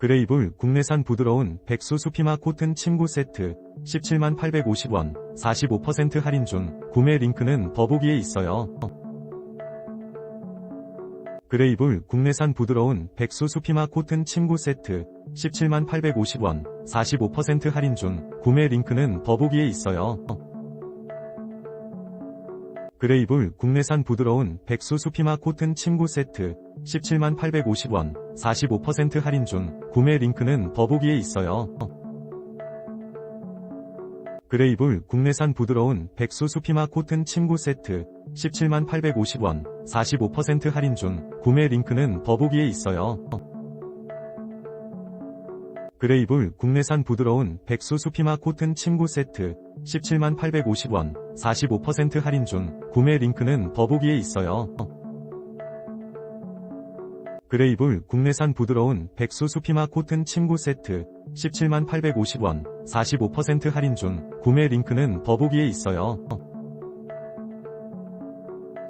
그레이블 국내산 부드러운 백수 수피마 코튼 침구 세트 17만 850원 45% 할인 중 구매 링크는 더보기에 있어요. 그레이블 국내산 부드러운 백수 수피마 코튼 침구 세트 17만 850원 45% 할인 중 구매 링크는 더보기에 있어요. 그레이블 국내산 부드러운 백수 수피마 코튼 침구 세트 17만 850원 45% 할인 중 구매 링크는 더보기에 있어요. 그레이블 국내산 부드러운 백수 수피마 코튼 침구 세트 17만 850원 45% 할인 중 구매 링크는 더보기에 있어요. 그레이블 국내산 부드러운 백수 수피마 코튼 침구 세트 17만 850원 45% 할인 중 구매 링크는 더보기에 있어요. 그레이블 국내산 부드러운 백수 수피마 코튼 침구 세트 17만 850원 45% 할인 중 구매 링크는 더보기에 있어요.